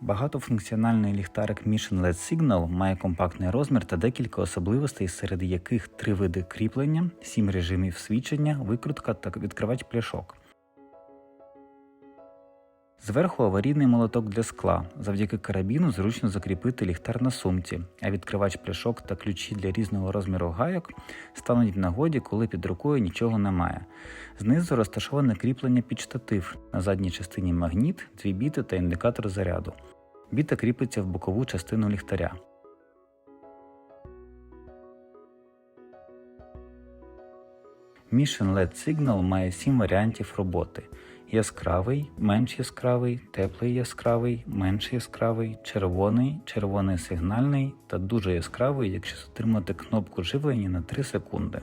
Багатофункціональний ліхтарик Mission LED Signal має компактний розмір та декілька особливостей, серед яких три види кріплення, сім режимів свічення, викрутка та відкривач пляшок. Зверху аварійний молоток для скла. Завдяки карабіну зручно закріпити ліхтар на сумці, а відкривач пляшок та ключі для різного розміру гайок стануть в нагоді, коли під рукою нічого немає. Знизу розташоване кріплення під штатив, на задній частині магніт, дві біти та індикатор заряду. Біта кріпиться в бокову частину ліхтаря. Mission LED Signal має 7 варіантів роботи: яскравий, менш яскравий, теплий яскравий, менш яскравий, червоний, червоний сигнальний та дуже яскравий, якщо затримати кнопку живлення на 3 секунди.